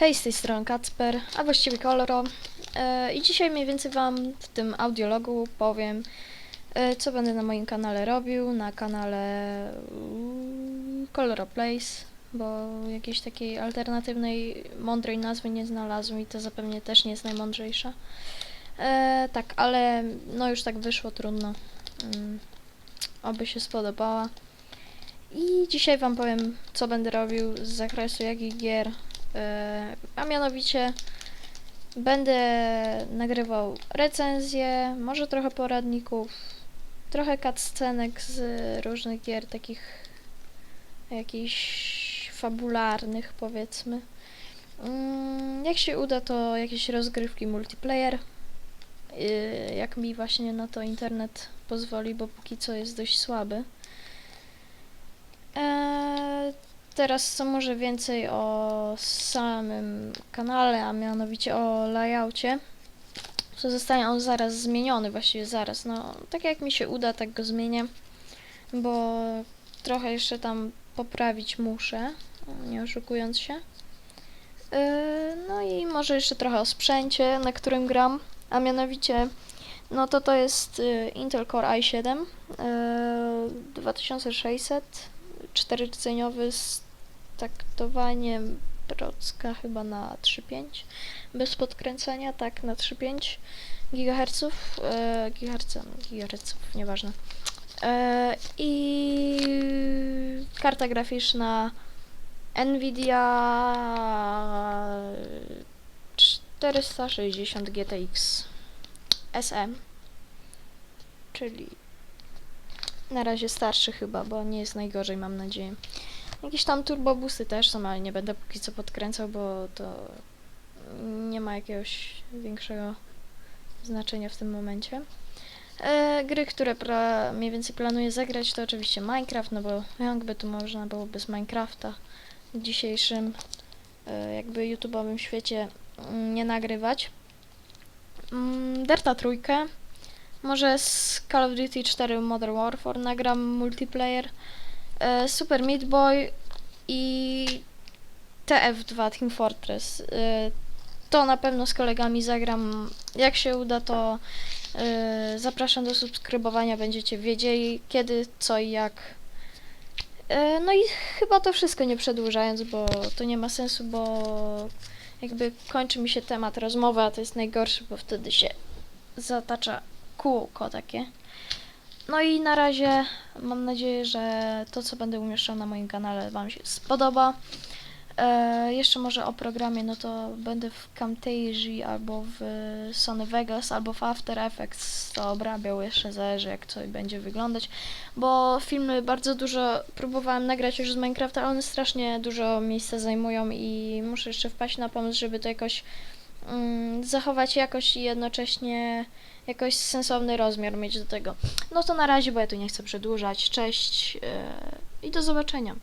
Hej, z tej strony Kacper, a właściwie Koloro. E, I dzisiaj mniej więcej Wam w tym audiologu powiem, e, co będę na moim kanale robił, na kanale mm, Koloro Place, bo jakiejś takiej alternatywnej, mądrej nazwy nie znalazłem i to zapewne też nie jest najmądrzejsza. E, tak, ale no już tak wyszło, trudno. Mm, oby się spodobała. I dzisiaj Wam powiem, co będę robił z zakresu jakich gier. E, a mianowicie będę nagrywał recenzje, może trochę poradników, trochę cutscenek z różnych gier, takich jakichś fabularnych powiedzmy. Mm, jak się uda, to jakieś rozgrywki multiplayer. Y, Jak mi właśnie na to internet pozwoli, bo póki co jest dość słaby. Eee, teraz co może więcej o samym kanale, a mianowicie o layoutie. Co zostanie on zaraz zmieniony, właściwie zaraz. No, tak jak mi się uda, tak go zmienię, bo trochę jeszcze tam poprawić muszę, nie oszukując się. Eee, no i może jeszcze trochę o sprzęcie, na którym gram, a mianowicie no to to jest y, Intel Core i7 y, 2600 czterordzeniowy z taktowaniem procka chyba na 3.5 bez podkręcania, tak na 3.5 GHz e, GHz, GHz, nieważne. E, i karta graficzna Nvidia 460 GTX SE czyli na razie starszy chyba, bo nie jest najgorzej, mam nadzieję. Jakieś tam turbobusy też są, ale nie będę póki co podkręcał, bo to nie ma jakiegoś większego znaczenia w tym momencie. E, gry, które pra, mniej więcej planuję zagrać, to oczywiście Minecraft, no bo jakby tu można było bez Minecrafta w dzisiejszym e, jakby YouTube'owym świecie mm, nie nagrywać. Mm, Derta trójkę, może z Call of Duty 4 Modern Warfare nagram multiplayer. E, Super Meat Boy i TF2 Team Fortress. E, to na pewno z kolegami zagram. Jak się uda, to e, zapraszam do subskrybowania. Będziecie wiedzieli kiedy, co i jak. No i chyba to wszystko nie przedłużając, bo to nie ma sensu, bo jakby kończy mi się temat rozmowy, a to jest najgorsze, bo wtedy się zatacza kółko takie. No i na razie mam nadzieję, że to, co będę umieszczał na moim kanale, Wam się spodoba. E, jeszcze może o programie, no to będę w Camtasia albo w Sony Vegas, albo w After Effects to obrabiał, jeszcze zależy jak to będzie wyglądać, bo filmy bardzo dużo próbowałem nagrać już z Minecrafta, ale one strasznie dużo miejsca zajmują i muszę jeszcze wpaść na pomysł, żeby to jakoś zachować jakość i jednocześnie jakoś sensowny rozmiar mieć do tego. No to na razie, bo ja tu nie chcę przedłużać. Cześć yy, i do zobaczenia.